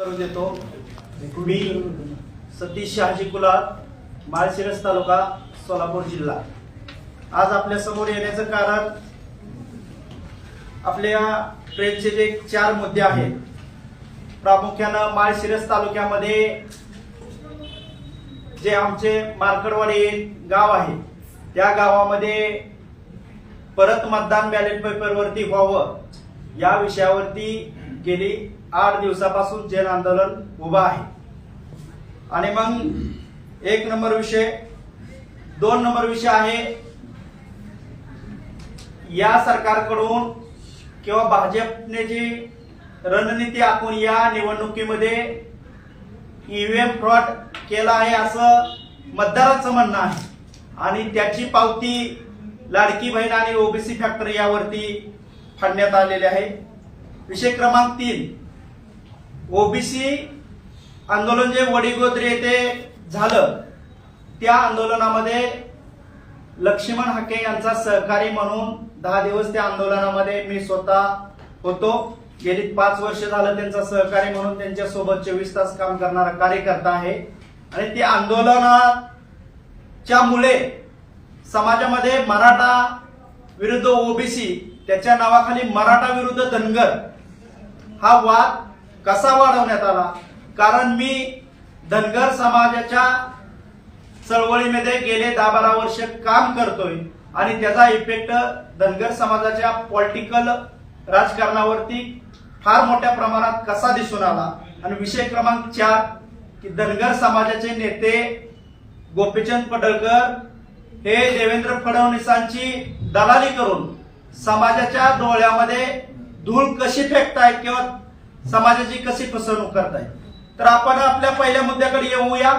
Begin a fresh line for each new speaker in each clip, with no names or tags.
करून देतो. मी सतीश शहाजी कुलाल माळशिरस तालुका सोलापूर जिल्हा. आज आपल्यासमोर येण्याचं कारण आपल्या ट्रेनचे जे चार मुद्दे आहेत प्रामुख्यानं माळशिरस तालुक्यामध्ये जे आमचे मार्कडवाडी गाव आहे त्या गावामध्ये परत मतदान बॅलेट पेपरवरती व्हावं या विषयावरती गेली आठ दिवसापासून जन आंदोलन उभं आहे. आणि मग एक नंबर विषय दोन नंबर विषय आहे या सरकारकडून किंवा भाजपने जी रणनीती आखून या निवडणुकीमध्ये ईव्हीएम फ्रॉड केला आहे असं मतदारांचं म्हणणं आहे. आणि त्याची पावती लाडकी बहीण आणि ओबीसी फॅक्टरी यावरती फाडण्यात आलेली आहे. विषय क्रमांक तीन. ओबीसी आंदोलन जे वडीगोद्री येथे झालं त्या आंदोलनामध्ये लक्ष्मण हाके यांचा सहकारी म्हणून दहा दिवस त्या आंदोलनामध्ये मी स्वतः होतो. गेली पाच वर्ष झालं त्यांचा सहकारी म्हणून त्यांच्यासोबत चोवीस तास काम करणारा कार्यकर्ता आहे. आणि ते आंदोलनाच्या मुळे समाजामध्ये मराठा विरुद्ध ओबीसी त्याच्या नावाखाली मराठा विरुद्ध धनगर हा वाद कसा वाढवण्यात आला? कारण मी धनगर समाजाच्या चळवळीमध्ये गेले दहा बारा वर्ष काम करतोय आणि त्याचा इफेक्ट धनगर समाजाच्या पॉलिटिकल राजकारणावरती फार मोठ्या प्रमाणात कसा दिसून आला? आणि विषय क्रमांक चार की धनगर समाजाचे नेते गोपीचंद पडळकर हे देवेंद्र फडणवीसांची दलाली करून समाजाच्या डोळ्यामध्ये धूळ कशी फेकतायत किंवा समाजाची कशी फसवणूक करताय? तर आपण आपल्या पहिल्या मुद्द्याकडे येऊया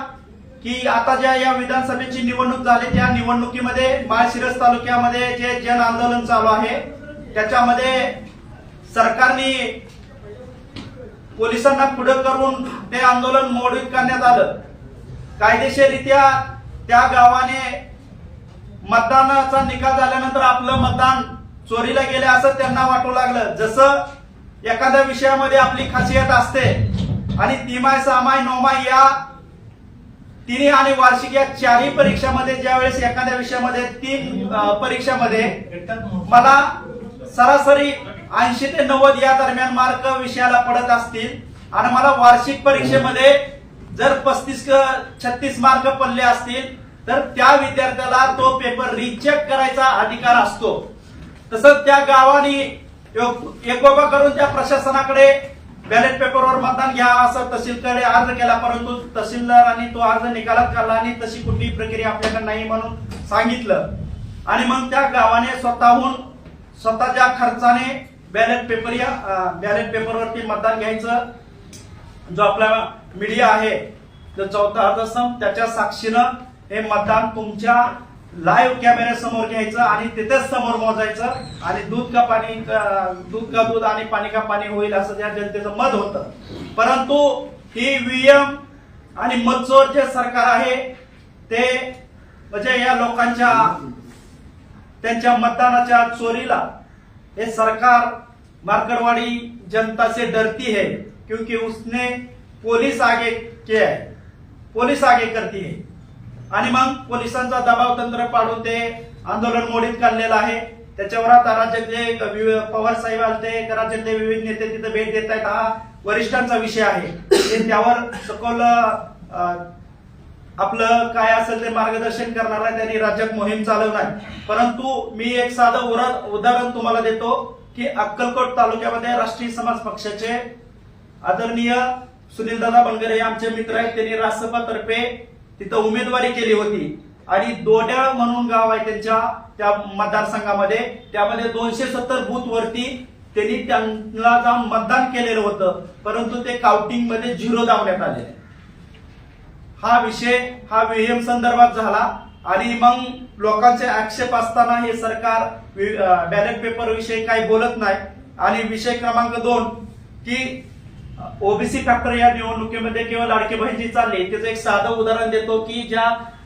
की आता ज्या या विधानसभेची निवडणूक झाली त्या निवडणुकीमध्ये माळशिरस तालुक्यामध्ये जे जन आंदोलन चालू आहे त्याच्यामध्ये सरकारने पोलिसांना पुढे करून ते आंदोलन मोडीत करण्यात आलं. कायदेशीररित्या त्या गावाने मतदानाचा निकाल झाल्यानंतर आपलं मतदान चोरीला गेले असं त्यांना वाटू लागलं. जसं एखाद्या विषयामध्ये आपली खासियत असते आणि तिमाय सामाय नोमाय या तिन्ही आणि वार्षिक या चारही परीक्षामध्ये ज्यावेळेस एखाद्या विषयामध्ये तीन परीक्षामध्ये मला सरासरी ऐंशी ते नव्वद या दरम्यान मार्क विषयाला पडत असतील आणि मला वार्षिक परीक्षेमध्ये जर पस्तीस छत्तीस मार्क पडले असतील तर त्या विद्यार्थ्याला तो पेपर रिचेक करायचा अधिकार असतो. तसंच त्या गावाने एक एकोपा करून त्या प्रशासनाकडे बॅलेट पेपरवर मतदान घ्या असं तहसीलकडे अर्ज केला परंतु तहसीलदारांनी तो अर्ज निकालात काढला आणि तशी कुठलीही प्रक्रिया आपल्याकडे नाही म्हणून सांगितलं. आणि मग त्या गावाने स्वतःहून स्वतःच्या खर्चाने बॅलेट पेपर या बॅलेट पेपरवरती मतदान घ्यायचं. जो आपला मीडिया आहे जो चौथा अर्धस्तंभ त्याच्या साक्षीनं हे मतदान तुमच्या लाईव्ह कॅमेऱ्यासमोर घ्यायचं आणि तिथेच समोर मोजायचं आणि दूध का पाणी दूध का दूध आणि पाणी का पाणी होईल असं त्या जनतेचं मत होतं. परंतु ही व्हीएम आणि मतचोर जे सरकार आहे ते म्हणजे या लोकांच्या त्यांच्या मतदानाच्या चोरीला हे सरकार मार्करवाडी जनता से डरती है क्योंकि उसने पोलीस आगे के है पोलीस आगे करती है आणि मग पोलिसांचा दबाव तंत्र पाडून ते आंदोलन मोडीत काढलेलं आहे. त्याच्यावर आता राज्यातले पवार साहेब आलते राज्यातले विविध नेते तिथे भेट देत आहेत. हा वरिष्ठांचा विषय आहे. ते त्यावर सखोल आपलं काय असेल ते मार्गदर्शन करणार आहे त्यांनी राज्यात मोहीम चालवणार परंतु मी एक साधं उदाहरण तुम्हाला देतो की अक्कलकोट तालुक्यामध्ये राष्ट्रीय समाज पक्षाचे आदरणीय सुनीलदादा बनगरे हे आमचे मित्र आहेत. त्यांनी राजसभातर्फे तिथं उमेदवारी केली होती. आणि दोड्याळ म्हणून गाव आहे त्यांच्या त्या मतदारसंघामध्ये. त्यामध्ये दोनशे सत्तर बूथ वरती त्यांनी त्यांना जाऊन मतदान केलेलं होतं. परंतु ते काउंटिंगमध्ये झिरो दावण्यात आले. हा विषय हा व्हीएम संदर्भात झाला. आणि मग लोकांचे आक्षेप असताना हे सरकार बॅलेट पेपर विषयी काही बोलत नाही. आणि विषय क्रमांक दोन की ओबीसी फॅक्टर या निवडणुकीमध्ये किंवा लाडकी बहिणी चालली. त्याचं एक साधं उदाहरण देतो की ज्या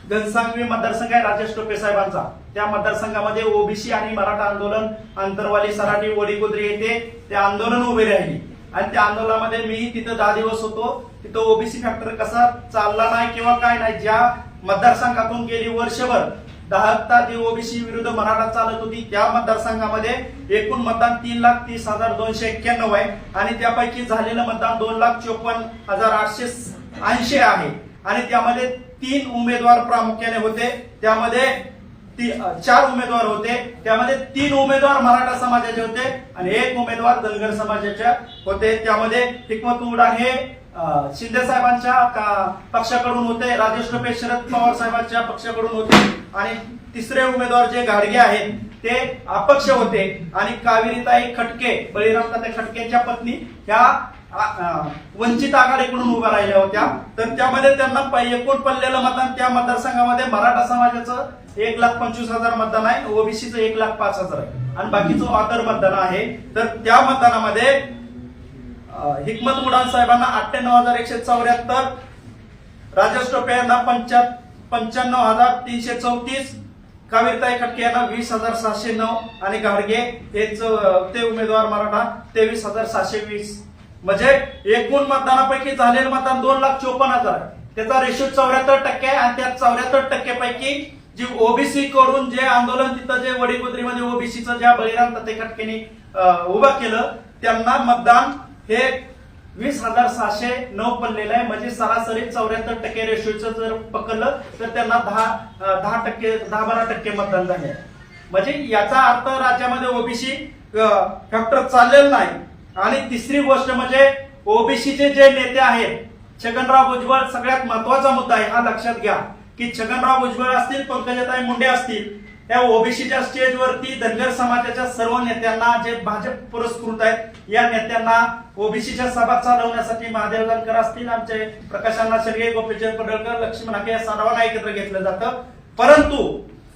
घनसांगवी मतदारसंघ आहे राजेश टोपे साहेबांचा. त्या मतदारसंघामध्ये ओबीसी आणि मराठा आंदोलन आंतरवाली सराटी वडीगोद्री येथे ते आंदोलन उभे राहिली. आणि त्या आंदोलनामध्ये मी तिथं दहा दिवस होतो. तिथं ओबीसी फॅक्टर कसा चालला नाही किंवा काय नाही ज्या मतदारसंघातून गेली वर्षभर दहा जी ओबीसी विरुद्ध मराठा चालत होती. त्या मतदारसंघामध्ये एकूण मतदान तीन लाख तीस हजार दोनशे एक्क्याण्णव आहे. आणि त्यापैकी झालेलं मतदान दोन लाख चोपन्न हजार आठशे ऐंशी आहे. आणि त्यामध्ये तीन उमेदवार प्रामुख्याने होते. त्यामध्ये ती चार उमेदवार होते. त्यामध्ये तीन उमेदवार मराठा समाजाचे होते आणि एक उमेदवार धनगर समाजाच्या होते. त्यामध्ये हिकमत उडान हे शिंदे साहेबांच्या का- पक्षाकडून होते राजेश टोपे शरद पवार साहेबांच्या पक्षाकडून होते आणि तिसरे उमेदवार जे गाडगे आहेत ते अपक्ष होते. आणि कावेरीताई खटके बळीराम तात्या खटकेच्या पत्नी ह्या वंचित आघाडीकडून उभ्या राहिल्या होत्या. तर त्यामध्ये त्यांना एकूण पडलेलं मतदान त्या मतदारसंघामध्ये मराठा समाजाचं एक लाख पंचवीस हजार मतदान आहे ओबीसीचं एक लाख पाच हजार आहे. आणि बाकीचं ऑदर मतदान आहे. तर त्या मतदानामध्ये हिकमत उडान साहेबांना अठ्ठ्याण्णव हजार एकशे चौऱ्याहत्तर राजेश टोपे यांना पंचा पंच्याण्णव हजार तीनशे चौतीस कावेरीताई खटके यांना वीस हजार सहाशे नऊ आणि गाडगे हे च- ते उमेदवार मराठा तेवीस हजार सहाशे वीस. म्हणजे एकूण मतदानापैकी झालेलं मतदान दोन लाख चोपन्न हजार त्याचा रेशो चौऱ्याहत्तर टक्के आहे आणि त्या चौऱ्याहत्तर टक्केपैकी जी ओबीसी कडून जे आंदोलन तिथं जे वडीपुत्रीमध्ये ओबीसीचं ज्या बळीराम तते खटकेने उभं केलं त्यांना मतदान हे वीस हजार सहाशे नऊ पडलेलं आहे. म्हणजे सरासरी चौऱ्याहत्तर टक्के रेशोचं जर पकडलं तर त्यांना दहा दहा टक्के दहा बारा टक्के मतदान झाले म्हणजे याचा अर्थ राज्यामध्ये ओबीसी फॅक्टर चाललेला नाही. आणि तिसरी गोष्ट म्हणजे ओबीसीचे जे नेते आहेत छगनराव भुजबळ सगळ्यात महत्त्वाचा मुद्दा आहे हा लक्षात घ्या. की छगनराव भुजबळ असतील पंकजाताई मुंडे असतील त्या ओबीसीच्या स्टेजवरती धनगर समाजाच्या सर्व नेत्यांना जे भाजप पुरस्कृत आहेत या नेत्यांना ओबीसीच्या सभा चालवण्यासाठी महादेव जानकर असतील आमचे प्रकाशांना शेडगे गोपीचंद पडळकर लक्ष्मण हाके या सर्वांना एकत्र घेतलं जातं. परंतु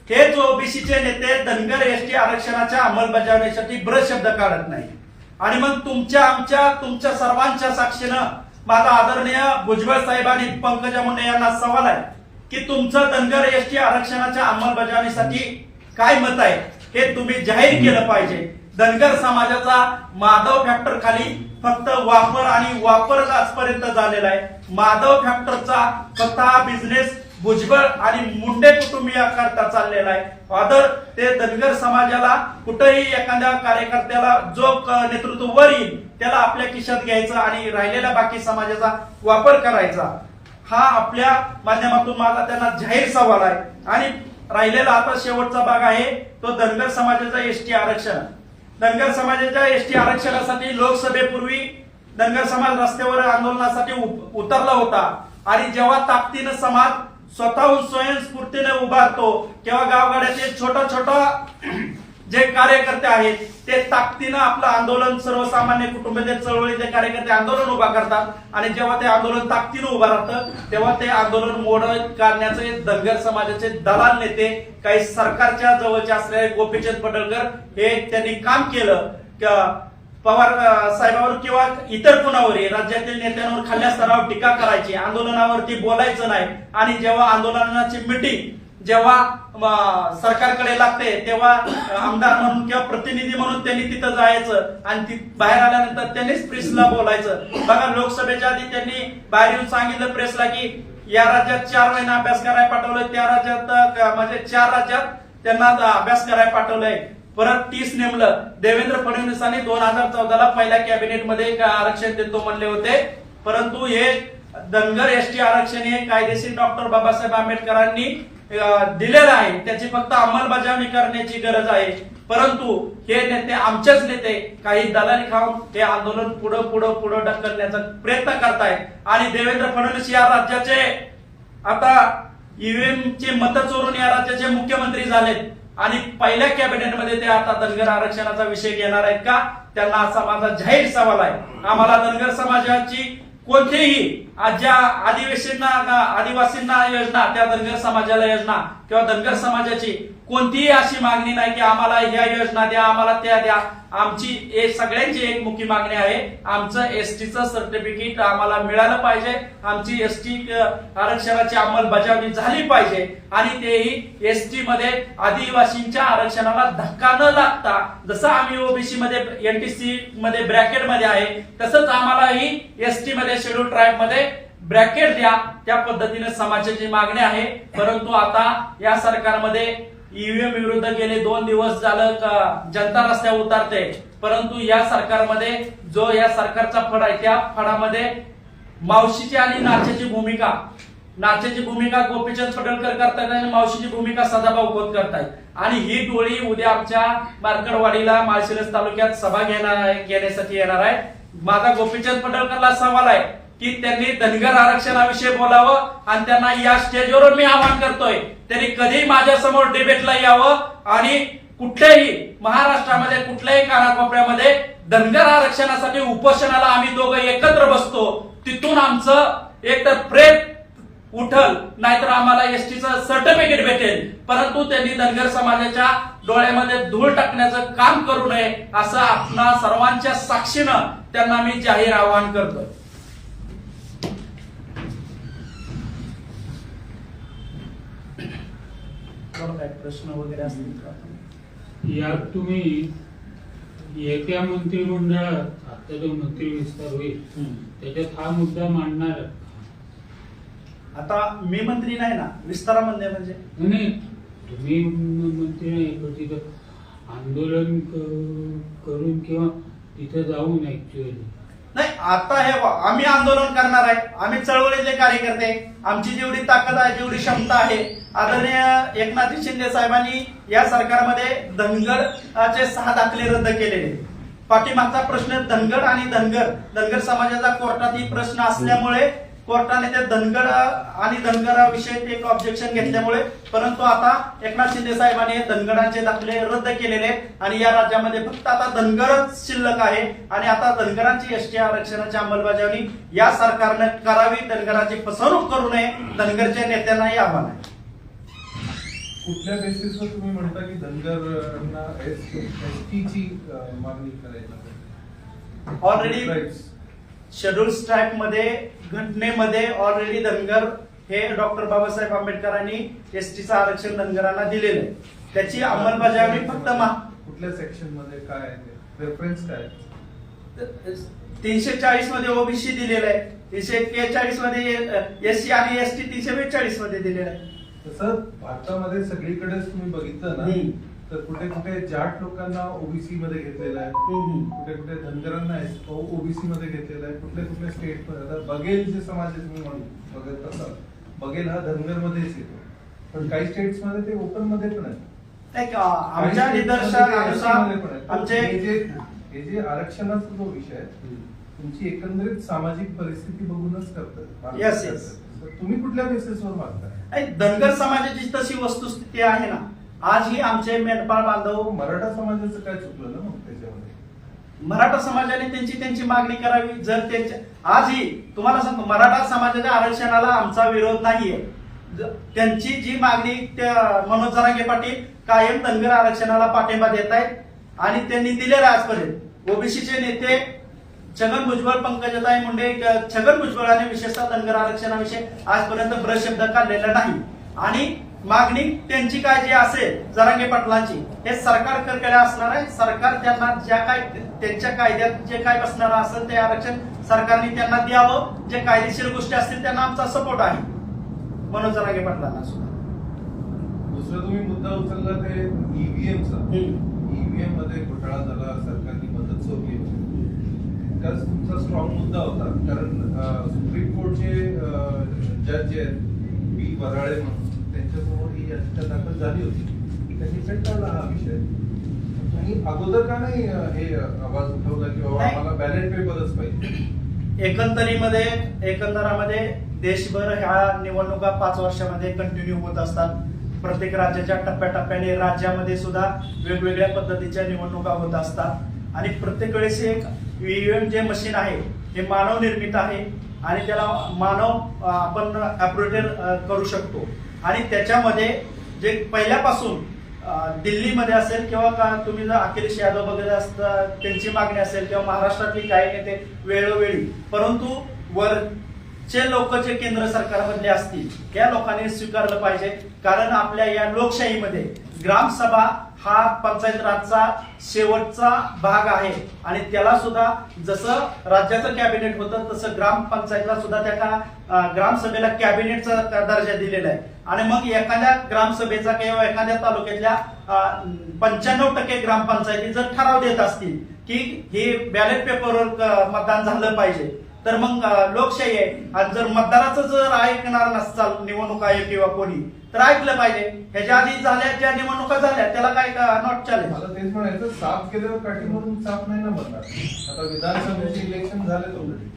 हे जो ओबीसीचे नेते धनगर एसटी आरक्षणाच्या अंमलबजावणीसाठी ब्र शब्द काढत नाही. आणि मग तुमच्या आमच्या तुमच्या सर्वांच्या साक्षीनं माझा आदरणीय भुजबळ साहेब आणि पंकजा मुंडे यांना सवाल आहे. की तुमचं धनगर एसटी आरक्षणाच्या अंमलबजावणीसाठी काय मत आहे? हे तुम्ही जाहीर केलं पाहिजे. धनगर समाजाचा माधव फॅक्टर खाली फक्त वापर आणि वापरच आजपर्यंत झालेला आहे. माधव फॅक्टरचा फक्त हा बिझनेस भुजबळ आणि मुंडे कुटुंबियाकरता चाललेला आहे. फादर ते धनगर समाजाला कुठेही एखाद्या कार्यकर्त्याला जो नेतृत्व वर येईल त्याला आपल्या खिशात घ्यायचं आणि राहिलेल्या बाकी समाजाचा वापर करायचा. हा आपल्या माध्यमातून माझा त्यांना जाहीर सवाल आहे. आणि राहिलेला आता शेवटचा भाग आहे तो धनगर समाजाचा एसटी आरक्षण. धनगर समाजाच्या एसटी आरक्षणासाठी लोकसभेपूर्वी धनगर समाज रस्त्यावर आंदोलनासाठी उतरला होता. आणि जेव्हा ताकदीनं समाज स्वतःहून स्वयंस्फूर्तीने उभारतो तेव्हा गावगाड्याचे छोटा छोटा जे कार्यकर्ते आहेत ते ताकदीनं आपलं आंदोलन सर्वसामान्य कुटुंबातील चळवळीचे कार्यकर्ते आंदोलन उभा करतात आणि जेव्हा ते आंदोलन ताकदीनं उभं राहतं तेव्हा ते आंदोलन मोड काढण्याचे धनगर समाजाचे दलाल नेते काही सरकारच्या जवळचे असलेले गोपीचंद पडळकर हे त्यांनी काम केलं. पवार साहेबांवर किंवा इतर कुणावरही राज्यातील नेत्यांवर खाल्ल्या स्तरावर टीका करायची आंदोलनावरती बोलायचं नाही. आणि जेव्हा आंदोलनाची मिटिंग जेव्हा सरकारकडे लागते तेव्हा आमदार म्हणून किंवा प्रतिनिधी म्हणून त्यांनी तिथं जायचं आणि ती बाहेर आल्यानंतर त्यांनीच प्रेसला बोलायचं. बघा लोकसभेच्या आधी त्यांनी बाहेर येऊन सांगितलं प्रेसला की या राज्यात चार महिना अभ्यास करायला पाठवलं त्या राज्यात म्हणजे चार राज्यात त्यांना अभ्यास करायला पाठवलंय. परत तीस नेमलं. देवेंद्र फडणवीसांनी दोन हजार चौदाला पहिल्या कॅबिनेटमध्ये आरक्षण देतो म्हणले होते. परंतु हे धनगर एसटी आरक्षण हे कायदेशीर डॉक्टर बाबासाहेब आंबेडकरांनी दिलेलं आहे. त्याची फक्त अंमलबजावणी करण्याची गरज आहे. परंतु हे नेते आमचेच नेते काही दलाली खाऊन हे आंदोलन पुढं पुढं पुढं ढकलण्याचा प्रयत्न करतायत. आणि देवेंद्र फडणवीस या राज्याचे आता ईव्हीएम ची मतं चोरून या राज्याचे मुख्यमंत्री झालेत. आणि पहिल्या कॅबिनेटमध्ये ते आता धनगर आरक्षणाचा विषय घेणार आहेत का? त्यांना असा माझा जाहीर सवाल आहे. आम्हाला धनगर समाजाची कोणतेही ज्या आदिवासींना आदिवासींना योजना त्या धनगर समाजाला योजना किंवा धनगर समाजाची कोणतीही अशी मागणी नाही की आम्हाला ह्या योजना द्या आम्हाला त्या द्या. आमची सगळ्यांची एक मुख्य मागणी आहे. आमचं एसटीचं सर्टिफिकेट आम्हाला मिळालं पाहिजे. आमची एसटी आरक्षणाची अंमलबजावणी झाली पाहिजे. आणि तेही एसटी मध्ये आदिवासींच्या आरक्षणाला धक्का न लागता जसं आम्ही ओबीसी मध्ये एनटीसी मध्ये ब्रॅकेटमध्ये आहे तसंच आम्हालाही एसटी मध्ये शेड्यूल ट्राईबमध्ये ब्रॅकेट द्या. त्या पद्धतीने समाजाची मागणी आहे. परंतु आता या सरकारमध्ये ईव्हीएम विरुद्ध गेले दोन दिवस झालं जनता रस्त्यावर उतरते. परंतु या सरकारमध्ये जो या सरकारचा फड आहे त्या फडामध्ये मावशीची आणि नाच्याची भूमिका. नाच्याची भूमिका गोपीचंद पडळकर करतायत आणि मावशीची भूमिका सदाभाऊ खोत करतायत. आणि ही टोळी उद्या आमच्या मार्कडवाडीला माळशिरस तालुक्यात सभा घेणार घेण्यासाठी येणार आहे. माझा गोपीचंद पडळकरला सवाल आहे. की त्यांनी धनगर आरक्षणाविषयी बोलावं आणि त्यांना या स्टेजवरून मी आवाहन करतोय त्यांनी कधी माझ्यासमोर डिबेटला यावं आणि कुठल्याही महाराष्ट्रामध्ये कुठल्याही कानाकोपऱ्यामध्ये धनगर आरक्षणासाठी उपोषणाला आम्ही दोघं एकत्र बसतो. तिथून आमचं एकतर प्रेत उठल नाहीतर आम्हाला एसटीचं सर्टिफिकेट भेटेल. परंतु त्यांनी धनगर समाजाच्या डोळ्यामध्ये धूळ टाकण्याचं काम करू नये असं आपणा सर्वांच्या साक्षीनं त्यांना मी जाहीर आवाहन करतोय. काय प्रश्न वगैरे असतील का?
यात तुम्ही येत्या मंत्रिमंडळात आता जो मंत्री विस्तार होईल. त्याच्यात हा मुद्दा मांडणार
आता मी मंत्री नाही ना विस्तारामध्ये म्हणजे
नाही तुम्ही मंत्री नाही पण तिथं आंदोलन करून किंवा तिथं जाऊन ऍक्च्युअली
नाही आता हे आम्ही आंदोलन करणार आहे आम्ही चळवळीचे कार्यकर्ते आमची जेवढी ताकद आहे जेवढी क्षमता आहे आदरणीय एकनाथ शिंदे साहेबांनी या सरकारमध्ये धनगरचे सहा दाखले रद्द केलेले पाठीमागचा प्रश्न धनगर आणि धनगर धनगर समाजाचा कोर्टात ही प्रश्न असल्यामुळे कोर्टाने ते धनगर आणि धनगराविषयी एक ऑब्जेक्शन घेतल्यामुळे परंतु आता एकनाथ शिंदे साहेबांनी धनगरांचे दाखले रद्द केलेले आणि या राज्यामध्ये फक्त आता धनगरच शिल्लक आहे आणि आता धनगरांची एसटी आरक्षणाची अंमलबजावणी या सरकारनं करावी धनगरांची फसवणूक करू नये धनगरच्या नेत्यांनाही आव्हान आहे
कुठल्या बेसिसवर तुम्ही म्हणता की धनगरांना एस ची मागणी करायला
Already-
Rights.
शेड्यूल स्ट्राईकमध्ये घटनेमध्ये ऑलरेडी धनगर हे डॉक्टर बाबासाहेब आंबेडकरांनी एसटीचं आरक्षण धनगरांना दिलेलं आहे. त्याची अंमलबजावणी फक्त मा
कुठल्या सेक्शनमध्ये काय आहे रेफरन्स काय?
तीनशे चाळीसमध्ये ओबीसी दिलेलं आहे. तीनशे एक्केचाळीसमध्ये एससी आणि एसटी तीनशे बेचाळीसमध्ये दिलेलं आहे.
तसं भारतामध्ये सगळीकडेच तुम्ही बघितलं ना. तर कुठे कुठे जाट लोकांना ओबीसी मध्ये घेतलेलं आहे. कुठे कुठे धनगरांना ओबीसी मध्ये घेतलेलं आहे. कुठल्या कुठल्या स्टेटमध्ये. आता बघेल जे समाज आहे तुम्ही म्हणून बघत असाल. बघेल हा धनगर मध्येच येतो. पण काही स्टेट्समध्ये ते ओपनमध्ये पण आहे
आमच्या निदर्शनानुसार आमचे
हे जे आरक्षणाचा जो विषय आहे तुमची एकंदरीत सामाजिक परिस्थिती बघूनच करतात. तुम्ही कुठल्या बेसिसवर मागताय?
आणि धनगर समाजाची तशी वस्तुस्थिती आहे ना. आजही आमचे मेंढपाळ बांधव
मराठा समाजाचं काय चुकलं ना मग त्याच्यामध्ये?
मराठा समाजाने त्यांची त्यांची मागणी करावी जर त्यांच्या आजही तुम्हाला सांगतो मराठा समाजाच्या आरक्षणाला आमचा विरोध नाहीये. ज- त्यांची जी मागणी त्या मनोज जरांगे पाटील कायम धनगर आरक्षणाला पाठिंबा देत आहेत आणि त्यांनी दिलेला आजपर्यंत ओबीसीचे नेते छगन भुजबळ पंकजताई मुंडे छगन भुजबळाने विशेषतः धनगर आरक्षणाविषयी आजपर्यंत ब्रश शब्द काढलेला नाही. आणि मागणी त्यांची काय जी असेल जरांगे पाटलांची. हे सरकारकडे असणार आहे. सरकार त्यांना ज्या काय त्यांच्या कायद्यात जे काय बसणार असेल ते आरक्षण सरकारने त्यांना द्यावं. जे कायदेशीर गोष्टी असतील त्यांना आमचा सपोर्ट आहे. मनोज जरांगे पाटलांना सुद्धा.
दुसरा तुम्ही मुद्दा उचलला ते E ईव्हीएमचा
हम्म.
ईव्हीएममध्ये घोटाळा झाला सरकारने मदत चोरली तितकाच तुमचा स्ट्रॉंग मुद्दा होता. कारण सुप्रीम कोर्टचे जज जे आहेत बी वराळे म्हणून. त्यांच्यासमोर ही याचिका दाखल झाली होती. त्यांनी फेटाळला हा विषय. तुम्ही अगोदर का नाही हे आवाज उठवला की बाबा. आम्हाला बॅलेट पेपरच पाहिजे?
एकंदरीमध्ये एकंदरामध्ये देशभर ह्या निवडणुका पाच वर्षामध्ये कंटिन्यू होत असतात. प्रत्येक राज्याच्या टप्प्याटप्प्याने राज्यामध्ये सुद्धा वेगवेगळ्या पद्धतीच्या निवडणुका होत असतात. आणि प्रत्येक वेळेस एक ईव्हीएम जे मशीन आहे हे मानव निर्मित आहे. आणि त्याला मानव आपण अप्रोटेड करू शकतो. आणि त्याच्यामध्ये जे पहिल्यापासून दिल्लीमध्ये असेल किंवा का तुम्ही जर अखिलेश यादव वगैरे असतात त्यांची मागणी असेल किंवा महाराष्ट्रातली काही नेते वेळोवेळी. परंतु वरचे लोक जे केंद्र सरकारमधले असतील त्या लोकांनी स्वीकारलं पाहिजे. कारण आपल्या या लोकशाहीमध्ये ग्रामसभा हा पंचायत राजचा शेवटचा भाग आहे. आणि त्याला सुद्धा जसं राज्याचं कॅबिनेट होतं तसं ग्रामपंचायतला सुद्धा त्याचा ग्रामसभेला कॅबिनेटचा दर्जा दिलेला आहे. आणि मग एखाद्या ग्रामसभेचा किंवा एखाद्या तालुक्यातल्या पंच्याण्णव टक्के ग्रामपंचायती जर ठराव देत असतील की हे बॅलेट पेपरवर मतदान झालं पाहिजे तर मग लोकशाही आहे. आणि जर मतदाराचं जर ऐकणार नसताल निवडणूक आयोग किंवा कोणी तर ऐकलं पाहिजे. ह्याच्या आधी झाल्या ज्या निवडणुका झाल्या त्याला काय नॉट चालेल
मला तेच म्हणायचं साफ केल्यावर काठीमधून साफ नाही ना बनणार आता विधानसभेचे इलेक्शन झाले ऑलरेडी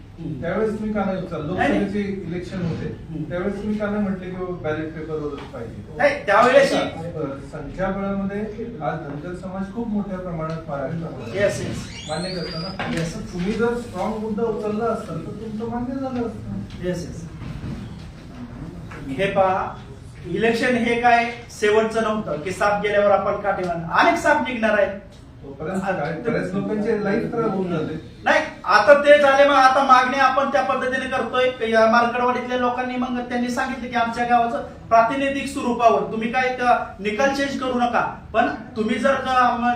त्यावेळेस तुम्ही का नाही उचल
नाही, नाही.
लोकसभेचे इलेक्शन होते. त्यावेळेस तुम्ही का नाही म्हटले की बॅलेट पेपरवरच पाहिजे.
नाही त्यावेळेस
संख्याबळामध्ये आज धनगर समाज खूप मोठ्या प्रमाणात महाराष्ट्रामध्ये मान्य करता ना?
Yes.
तुम्ही जर स्ट्रॉंग मुद्दा उचलला असता तर तुमचं मान्य झालं असतं.
येस येस हे पहा इलेक्शन हे काय शेवटचं नव्हतं की साप गेल्यावर आपण काटे बांधणार. अनेक साप निघणार
बऱ्याच लोकांचे लाईफ खराब होऊन जाते.
नाही आता ते झाले मग आता मागणी आपण त्या पद्धतीने करतोय. या मार्कडवाडीतल्या लोकांनी मग त्यांनी सांगितलं की आमच्या गावाचं प्रातिनिधिक स्वरूपावर. तुम्ही काय निकाल चेंज करू नका. पण तुम्ही जर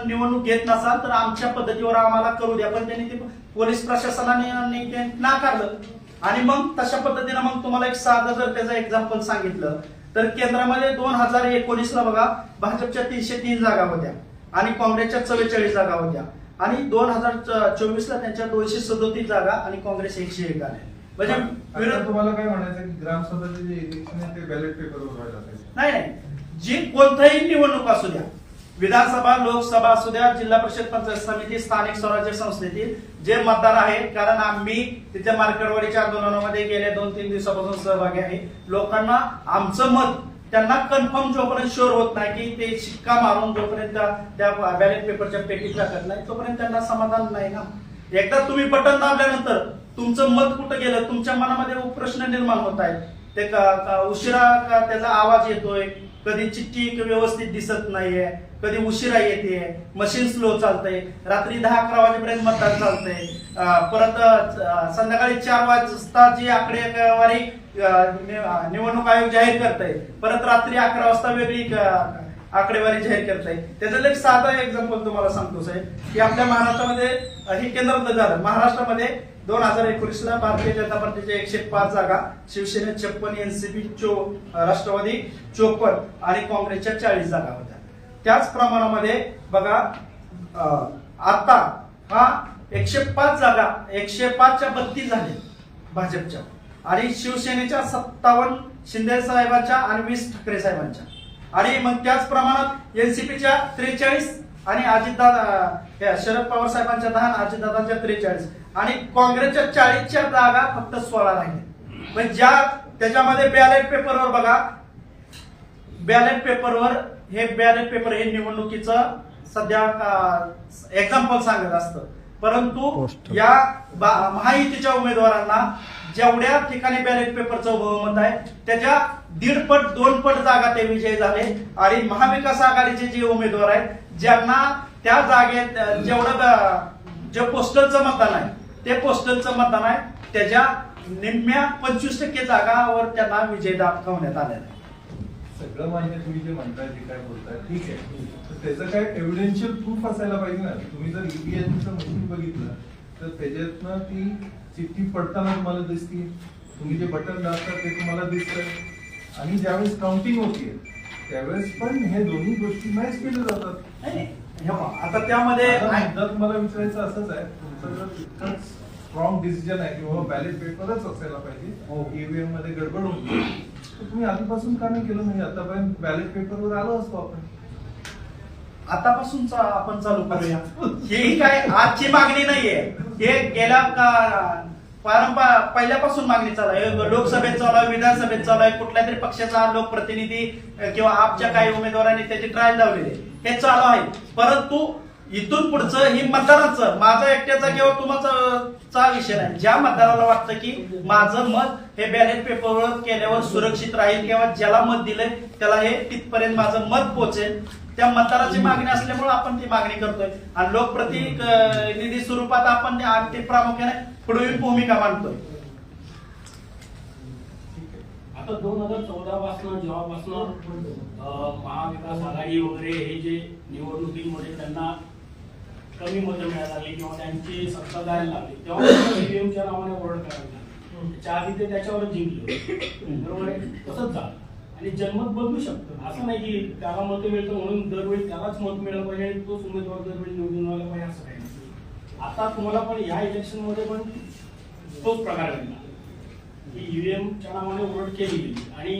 निवडणूक घेत नसाल तर आमच्या पद्धतीवर आम्हाला करू द्या. पण त्यांनी ते पोलीस प्रशासनाने ते नाकारलं. आणि मग तशा पद्धतीनं मग तुम्हाला एक साधं जर त्याचं एक्झाम्पल सांगितलं तर केंद्रामध्ये दोन हजार एकोणीस ला बघा भाजपच्या तीनशे तीन जागा होत्या आणि काँग्रेसच्या चव्वेचाळीस जागा होत्या. आणि दोन हजार चोवीस ला त्यांच्या दोनशे सदोतीस जागा आणि काँग्रेस एकशे एक आल्या म्हणजे विरोध
तुम्हाला काय म्हणायचं की ग्रामसभेचे जे इलेक्शन आहे ते बॅलेट पेपरवर पाहिजे
नाही नाही. जी कोणताही निवडणूक असू द्या विधानसभा लोकसभा असू द्या जिल्हा परिषद पंचायत समिती स्थानिक स्वराज्य संस्थेतील जे मतदार आहेत कारण आम्ही तिथे मार्केटवाडीच्या आंदोलनामध्ये गेल्या दोन तीन दिवसापासून सहभागी आहे. लोकांना आमचं मत त्यांना कन्फर्म जोपर्यंत शुअर होत नाही की ते शिक्का मारून जोपर्यंत त्या- बॅलेट पेपरच्या पेटीत टाकत नाही तोपर्यंत त्यांना समाधान नाही ना. एकदा तुम्ही बटन दाबल्यानंतर तुमचं मत कुठं गेलं? तुमच्या मनामध्ये प्रश्न निर्माण होत आहेत. ते का- का उशिरा का त्याचा आवाज येतोय? कधी चिठ्ठी व्यवस्थित दिसत नाहीये. कधी उशिरा येते मशीन स्लो चालतंय. रात्री दहा अकरा वाजेपर्यंत मतदान चालतंय. परत संध्याकाळी चार वाजता जी आकडेवारी निवडणूक आयोग जाहीर करताय. परत रात्री अकरा वाजता वेगळी आकडेवारी जाहीर करताय. त्याचं एक साधा एक्झाम्पल तुम्हाला सांगतो साहेब की आपल्या महाराष्ट्रामध्ये हे केंद्रात झालं. महाराष्ट्रामध्ये दोन हजार एकोणीस ला भारतीय जनता पार्टीच्या एकशे पाच जागा शिवसेने छप्पन एनसीपी चो राष्ट्रवादी चोपन्न आणि काँग्रेसच्या चाळीस जागा होत्या. त्याच प्रमाणामध्ये बघा आता हा एकशे पाच जागा एकशे पाचच्या बत्तीस झाले भाजपच्या. आणि शिवसेनेच्या सत्तावन्न शिंदे साहेबांच्या आणि वीस ठाकरे साहेबांच्या. आणि मग त्याच प्रमाणात एनसीपीच्या त्रेचाळीस आणि अजितदादा शरद पवार साहेबांच्या दहा आणि अजितदादांच्या त्रेचाळीस. आणि काँग्रेसच्या चाळीसच्या जागा फक्त सोळा राहिल्या पण ज्या त्याच्यामध्ये बॅलेट पेपरवर बघा बॅलेट पेपरवर हे बॅलेट पेपर हे निवडणुकीचं सध्या एक्झाम्पल सांगत असतं. परंतु या महायुतीच्या उमेदवारांना जेवढ्या ठिकाणी बॅलेट पेपरचं बहुमत आहे त्याच्या दीडपट दोन पट जागा ते विजयी झाले. आणि महाविकास आघाडीचे जे उमेदवार आहेत ज्यांना त्या जागेत जेवढं जे पोस्टलचं मतदान आहे ते पोस्टलचं मतदान आहे त्याच्या निम्म्या पंचवीस टक्के जागावर त्यांना विजय दाखवण्यात आलेला आहे.
सगळं मान्य तुम्ही जे म्हणताय जे काय बोलताय ठीक आहे. तर त्याचं काय एव्हिडेन्शियल प्रूफ असायला पाहिजे ना. तुम्ही जर ईव्हीएमचं मशीन बघितलं तर त्याच्यातनं ती चिठ्ठी पडताना तुम्हाला दिसते तुम्ही जे बटन दाबता ते तुम्हाला दिसतंय. आणि ज्यावेळेस काउंटिंग होतीये त्यावेळेस पण हे दोन्ही गोष्टी मॅच केल्या जातात.
हे आता त्यामध्ये
मुद्दा तुम्हाला विचारायचं असंच आहे जर स्ट्रॉंग डिसिजन आहे की बाबा बॅलेट पेपरच असायला
हो.
पाहिजे ईव्हीएममध्ये गडबड होती तर तुम्ही आधीपासून का नाही केलं? म्हणजे आतापर्यंत बॅलेट पेपरवर आलो असतो आपण.
आतापासून चा- आपण चालू करूया. ही काय आजची मागणी नाहीये. हे गेल्या का- पारंपा पहिल्यापासून मागणी चालू आहे. लोकसभेत चालू आहे विधानसभेत चालू आहे. कुठल्या तरी पक्षाचा लोकप्रतिनिधी किंवा आपच्या काही उमेदवारांनी त्याची ट्रायल लावलेली हे चालू आहे. परंतु इथून पुढचं ही मतदारांचं माझा एकट्याचा किंवा तुमचा चा विषय नाही. ज्या मतदाराला वाटतं की माझं मत हे बॅलेट पेपरवर केल्यावर सुरक्षित राहील किंवा ज्याला मत दिलंय त्याला हे तिथपर्यंत माझं मत पोहोचेल. त्या मतदाराची मागणी असल्यामुळे आपण ती मागणी करतोय. आणि लोकप्रतिनिधी स्वरूपात आपण ते- प्रामुख्याने पुढील भूमिका मांडतोय.
आता दोन हजार चौदा पासून जेव्हापासून अं, महाविकास आघाडी वगैरे हे जे निवडणुकीमध्ये त्यांना कमी मतं मिळायला लागली किंवा त्यांची सत्ता जायला लागली तेव्हा ईव्हीएमच्या नावाने ओरड करायला लागली. त्याच्या आधी ते त्याच्यावरच जिंकले. बरोबर आहे? तसंच झालं. आणि जनमत बदलू शकतं. असं नाही की त्याला मतं मिळतं म्हणून दरवेळी त्यालाच मत मिळालं पाहिजे आणि तोच उमेदवार दरवेळी निवडून आला पाहिजे असं काही नाही. आता तुम्हाला पण या इलेक्शनमध्ये पण तोच प्रकार घडला. की ईव्हीएमच्या नावाने ओरड केली गेली. आणि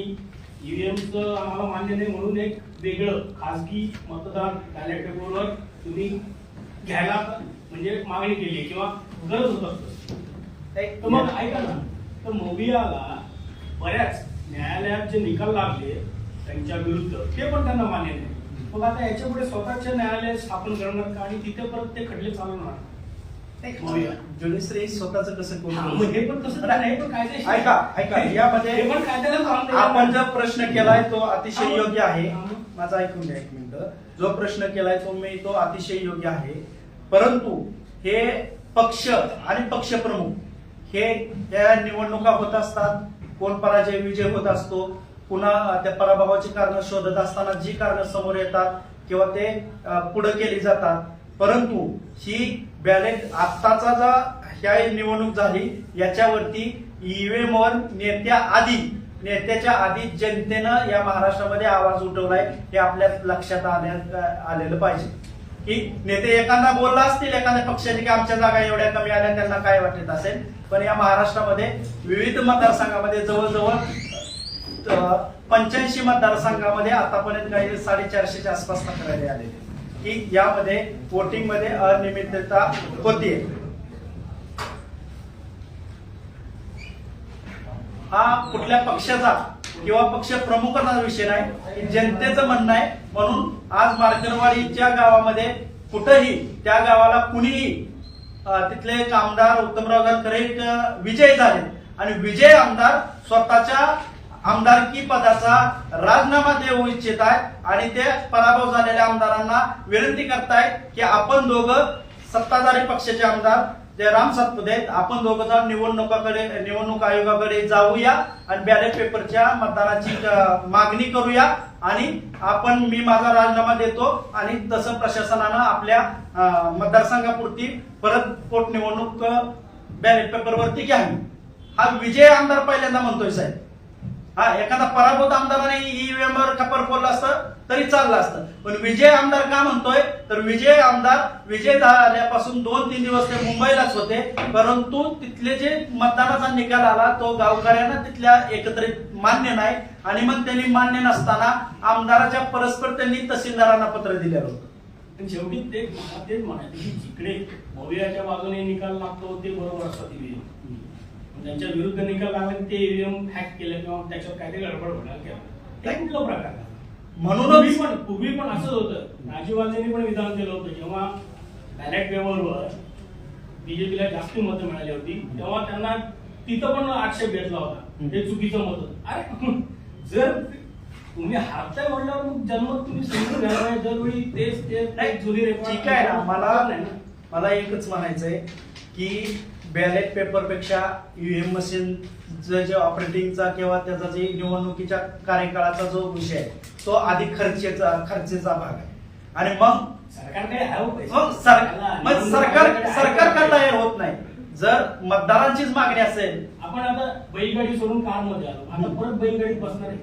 ईव्हीएमचं आम्हाला मान्य नाही म्हणून एक वेगळं खासगी मतदार बॅलेट पेपरवर तुम्ही घ्यायला म्हणजे मागणी केली किंवा गरज होत मग ऐका ना. तर मोबियाला बऱ्याच न्यायालयात जे निकाल लागले त्यांच्या विरुद्ध ते पण त्यांना मान्य नाही मग आता याच्यापुढे स्वतःचे न्यायालय स्थापन करणार का आणि तिथे परत ते खटले चालवणार
ज्युडिशरी स्वतःच कसं करू
हे पण.
ऐका ऐका यामध्ये
द्या.
आपण जो प्रश्न केलाय तो अतिशय
हा.
योग्य आहे. माझा ऐकून घ्या एक मिनिट जो प्रश्न केलाय तो मी तो अतिशय योग्य आहे परंतु हे पक्ष आणि पक्षप्रमुख हे त्या निवडणुका होत असतात कोण पराजय विजय होत असतो. पुन्हा त्या पराभवाची कारण शोधत असताना जी कारण समोर येतात किंवा ते पुढे केली जातात. परंतु ही बॅलेट आत्ताचा जा ह्या निवडणूक झाली याच्यावरती ईव्हीएम वर नेत्या आधी नेत्याच्या आधी जनतेनं या महाराष्ट्रामध्ये आवाज उठवलाय हे आपल्या लक्षात आल्या आलेलं पाहिजे. की नेते एखादा बोलला असतील एखाद्या पक्षाने की आमच्या जागा एवढ्या कमी आल्या त्यांना काय वाटत असेल? पण या महाराष्ट्रामध्ये विविध मतदारसंघामध्ये जवळजवळ पंच्याऐंशी मतदारसंघामध्ये आतापर्यंत काही साडेचारशेच्या आसपास तक्रारी आलेली की यामध्ये वोटिंगमध्ये अनियमितता होती हा कुठल्या पक्षाचा किंवा पक्ष प्रमुखाचा विषय नाही जनतेचं म्हणणं आहे. म्हणून आज मार्कनवाडीच्या गावामध्ये कुठंही त्या गावाला कुणीही तिथले तिथले आमदार उत्तमराव गडकरे विजय झाले. आणि विजय आमदार स्वतःच्या आमदारकी पदाचा राजीनामा देऊ इच्छित आहे आणि ते पराभव झालेल्या आमदारांना विनंती करतायत की आपण दोघं सत्ताधारी पक्षाचे आमदार जे राम सातपुते आपण दोघं जण निवडणुकाकडे निवडणूक आयोगाकडे जाऊया आणि बॅलेट पेपरच्या मतदानाची मागणी करूया. आणि आपण मी माझा राजीनामा देतो आणि तसं प्रशासनानं आपल्या मतदारसंघापुरती परत पोटनिवडणूक बॅलेट पेपरवरती घ्यावी हा विजय आमदार पहिल्यांदा म्हणतोय साहेब. हा एखादा पराभूत आमदाराने ईव्हीएम वर टप्पर फोडलं असतं तरी चाललं असतं. पण विजय आमदार का म्हणतोय? तर विजय आमदार विजय झाल्यापासून दोन तीन दिवस ते मुंबईलाच होते. परंतु तिथले जे मतदानाचा निकाल आला तो गावकऱ्यांना तिथल्या एकत्रित मान्य नाही. आणि मग त्यांनी मान्य नसताना आमदाराच्या परस्पर त्यांनी तहसीलदारांना पत्र दिलेलं होतं.
पण शेवटी ते तेच म्हणायचं की जिकडे भव्याच्या बाजूने निकाल लागतो ते बरोबर असतात त्यांच्या विरुद्ध निकाल लागले ते ईव्हीएम हॅक केलं किंवा त्याच्यात काहीतरी गडबड होणार किंवा ते कुठला प्रकार आहे?
म्हणूनच
पूर्वी पण पूर्वी पण असंच होतं राजीवाजेंनी पण विधान केलं होतं जेव्हा बॅलेट पेपरवर बीजेपीला जास्त मतं मिळाली होती तेव्हा त्यांना तिथं पण आक्षेप घेतला होता हे चुकीचं मत होतं. अरे जर तुम्ही हारताय म्हणल्यावर मग जन्मत तुम्ही समजून पाहिजे दरवेळी तेच तेच
नाही,
जुनी रेकॉर्ड
ठीक आहे ना मला. मला एकच म्हणायचंय की बॅलेट पेपरपेक्षा ईव्हीएम मशीन जे ऑपरेटिंगचा किंवा त्याचा जे निवडणुकीच्या कार्यकाळाचा जो विषय आहे तो अधिक खर्चेचा खर्चेचा भाग आहे आणि मग
हो.
मग सरकार सरकार. तयार होत नाही जर मतदारांचीच मागणी असेल
आपण आता बैलगाडी सोडून कारमध्ये आलो आता. परत बैलगाडीत बसणार आहे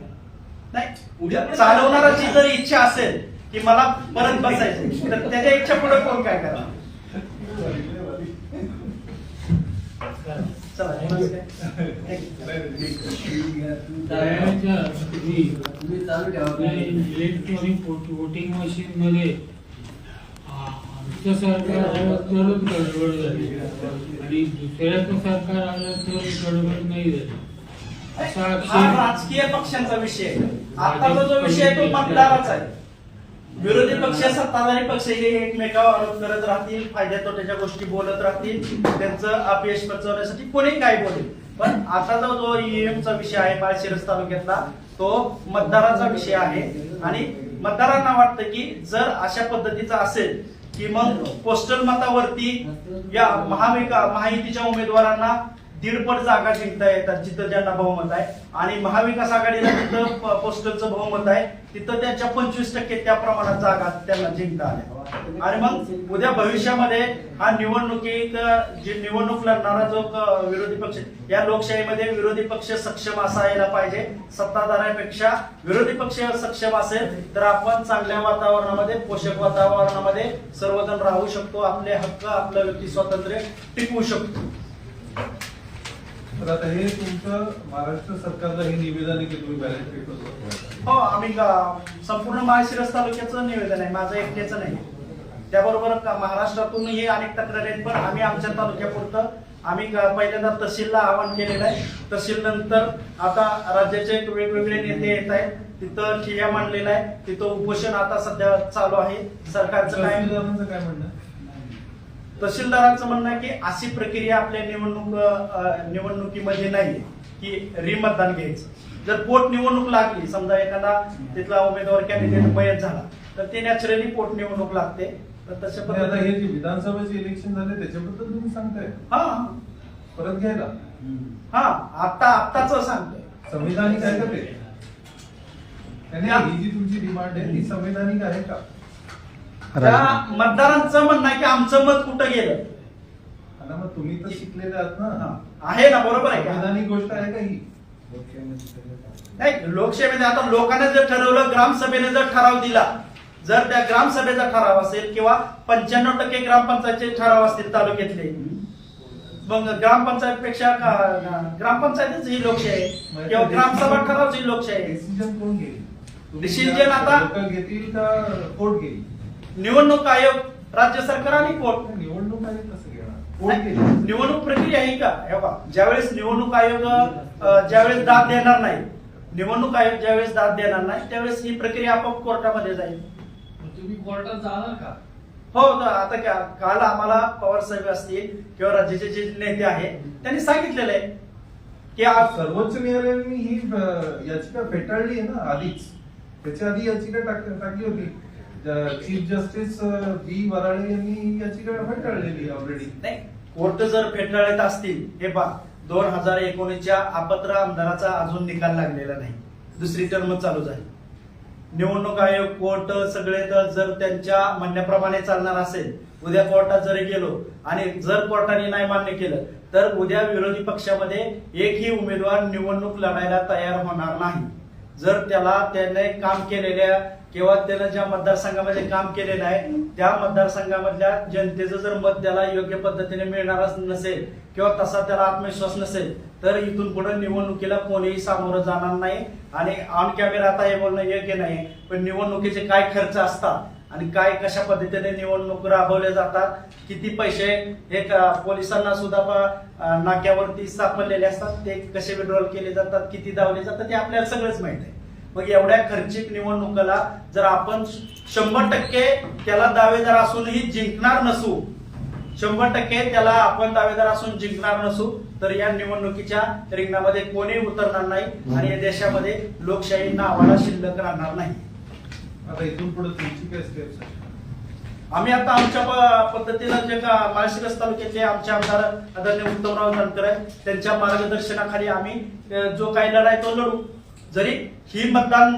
नाही
उद्या
चालवणाराची जर इच्छा असेल की मला परत बसायचं तर त्याच्या इच्छा पुढे कोण काय करणार चला नमस्कार.
त्याच्या आधी इलेक्ट्रॉनिक वोटिंग मशीन मध्ये आमचं सरकार आलं तरच गडबड झाली आणि दुसऱ्याचं सरकार आलं तर गडबड नाही झाली
हा राजकीय पक्षांचा विषय. आताचा जो विषय तो मतदाराचा आहे विरोधी पक्ष सत्ताधारी पक्ष हे एकमेकावर आरोप करत राहतील फायद्या तोट्याच्या गोष्टी बोलत राहतील त्यांचं अपयश पचवण्यासाठी कोणी काय बोलेल. पण आताचा जो EVM चा विषय आहे बाळशिरस तालुक्यातला तो मतदाराचा विषय आहे. आणि मतदारांना वाटतं की जर अशा पद्धतीचा असेल की मग पोस्टल मतावरती या महाविका महायुतीच्या उमेदवारांना दीडपट जागा जिंकता येतात जिथं ज्यांना बहुमत आहे. आणि महाविकास आघाडीला जिथं पोस्टरचं बहुमत आहे तिथं त्यांच्या पंचवीस टक्के त्या प्रमाणात जागा त्यांना जिंकता आल्या. आणि मग उद्या भविष्यामध्ये हा निवडणुकीत जे निवडणूक लढणारा जो विरोधी पक्ष या लोकशाहीमध्ये विरोधी पक्ष सक्षम असायला पाहिजे. सत्ताधाऱ्यापेक्षा विरोधी पक्ष सक्षम असेल तर आपण चांगल्या वातावरणामध्ये पोषक वातावरणामध्ये सर्वजण राहू शकतो. आपले हक्क आपलं व्यक्ती स्वातंत्र्य टिकवू शकतो.
तर आता हे तुमचं महाराष्ट्र सरकारला हे निवेदन आहे की तुम्ही बॅलेट पेपर
हो आम्ही गा- संपूर्ण माळशिरस तालुक्याचं निवेदन आहे. माझं एकट्याचं नाही. त्याबरोबर का- महाराष्ट्रातूनही अनेक तक्रारी आहेत पण आम्ही आमच्या तालुक्यापुरतं आम्ही गा- पहिल्यांदा तहसीलला आवाहन केलेलं आहे. तहसील नंतर आता राज्याचे वेगवेगळे नेते येत आहेत. तिथं ठिय्या मांडलेला आहे. तिथं उपोषण आता सध्या चालू आहे. सरकारचं काय?
तहसीलदारांचं काय म्हणणं?
तहसीलदारांचं म्हणणं आहे की अशी प्रक्रिया आपल्या निवडणूक निवडणुकीमध्ये नाही की रिमतदान घ्यायचं. जर पोट निवडणूक लागली समजा एखादा तिथला उमेदवार कॅन्डिडेट मयत झाला तर ते नॅचरली पोट निवडणूक लागते. तर तशा
हे
पद्धतीने
जे विधानसभेचे इलेक्शन झाले त्याच्याबद्दल तुम्ही सांगताय?
हा.
परत घ्यायला?
हा आता आत्ताच सांगतोय.
संविधानिक आहे का ते? ही जी तुमची डिमांड आहे ती संविधानिक आहे का?
त्या मतदारांचं म्हणणं आहे की आमचं मत कुठं गेलं?
मग तुम्ही तर शिकलेले आहात
हा.
ना
आहे ना बरोबर आहे का?
गोष्ट आहे का ही?
नाही लोकसभेमध्ये आता लोकांनी जर ठरवलं ग्रामसभेने जर ठराव दिला जर त्या ग्रामसभेचा ठराव असेल किंवा पंच्याण्णव टक्के ग्रामपंचायतचे ठराव असतील तालुक्यातले मग ग्रामपंचायत पेक्षा ग्रामपंचायतच ही लोकशाही आहे. किंवा ग्रामसभा ठरावच ही लोकशाही आहे.
डिसिजन
आता-
लोकं घेतील का कोर्ट घेईल?
निवडणूक आयोग राज्य सरकार आणि कोर्ट
निवडणूक आहे कसं घेणार?
निवडणूक प्रक्रिया आहे का? हे बघा ज्यावेळेस निवडणूक आयोग अ, ज्यावेळेस दाद देणार नाही निवडणूक आयोग ज्यावेळेस दाद देणार नाही त्यावेळेस ही प्रक्रिया आपोआप कोर्टामध्ये जाईल.
तुम्ही कोर्टात जाणार का?
हो आता का- काल आम्हाला पवार साहेब असतील किंवा राज्याचे जे नेते आहेत त्यांनी सांगितलेलं आहे की आ-
सर्वोच्च न्यायालयाने ही याचिका फेटाळली आहे ना आधीच. त्याच्या आधी याचिका टाक- टाकली होती. चीफ जस्टिस बी वराळे यांनी याचिका फेटाळलेली ऑलरेडी
नाही. कोर्ट जर फेटाळत असतील हे पा दोन हजार एकोणीसच्या अपत्र आमदाराचा अजून निकाल लागलेला नाही. दुसरी टर्म चालू झाली. निवडणूक आयोग कोर्ट सगळे तर जर त्यांच्या म्हणण्याप्रमाणे चालणार असेल उद्या कोर्टात जरी गेलो आणि जर कोर्टाने नाही मान्य केलं तर उद्या विरोधी पक्षामध्ये एकही उमेदवार निवडणूक लढायला तयार होणार नाही. जर त्याला त्याने काम केलेल्या किंवा त्यानं ज्या मतदारसंघामध्ये काम केलेलं आहे त्या मतदारसंघामधल्या जनतेचं जर मत त्याला योग्य पद्धतीने मिळणारच नसेल किंवा तसा त्याला आत्मविश्वास नसेल तर इथून पुढे निवडणुकीला कोणीही सामोरं जाणार नाही. आणि ऑन कॅमेरा आता हे बोलणं योग्य नाही पण निवडणुकीचे काय खर्च असतात आणि काय कशा पद्धतीने निवडणूक राबवल्या जातात किती पैसे हे पोलिसांना सुद्धा नाक्यावरती सापडलेले असतात ते कसे विड्रॉल केले जातात किती दावले जातात ते आपल्याला सगळंच माहीत आहे. मग एवढ्या खर्चिक निवडणुकाला जर आपण शंभर टक्के त्याला दावेदार असूनही जिंकणार नसू शंभर टक्के त्याला आपण दावेदार असून जिंकणार नसू तर या निवडणुकीच्या रिंगणामध्ये कोणी उतरणार नाही आणि या देशामध्ये लोकशाही नावाला शिल्लक राहणार नाही.
आता इथून पुढे तुमची काय स्टेप्स
आम्ही आता आमच्या पद्धतीनं जे का माळशिरस तालुक्यातले आमचे आमदार आदरणीय उत्तमराव जानकर आहे त्यांच्या मार्गदर्शनाखाली आम्ही जो काही लढाय तो लढू. जरी ही मतदान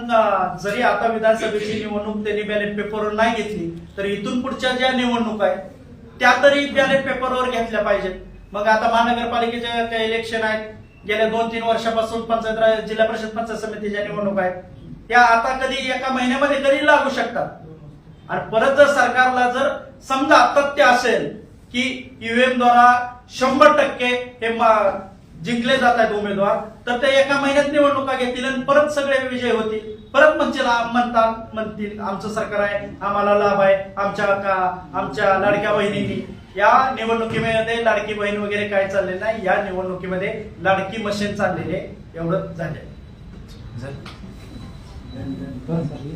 जरी आता विधानसभेची निवडणूक त्यांनी बॅलेट पेपरवर नाही घेतली तर इथून पुढच्या ज्या निवडणूक आहेत त्या तरी बॅलेट पेपरवर घेतल्या पाहिजेत. मग आता महानगरपालिकेचे काही इलेक्शन आहेत गेल्या दोन तीन वर्षापासून पंचायत जिल्हा परिषद पंचायत समितीच्या निवडणूक आहेत. त्या आता कधी एका महिन्यामध्ये कधी लागू शकतात. आणि परत जर सरकारला जर समजा तथ्य असेल की ईव्हीएम द्वारा शंभर टक्के हे मा- जिंकले जात आहेत उमेदवार तर ते एका महिन्यात निवडणुका घेतील आणि परत सगळे विजय होतील. परत म्हणजे म्हणतात म्हणतील आमचं सरकार आहे आम्हाला लाभ आहे आमच्या का आमच्या लाडक्या बहिणींनी. या निवडणुकीमध्ये लाडकी बहीण वगैरे काय चालले नाही या निवडणुकीमध्ये लाडकी मशीन चाललेले एवढं झाले.
बस झाली.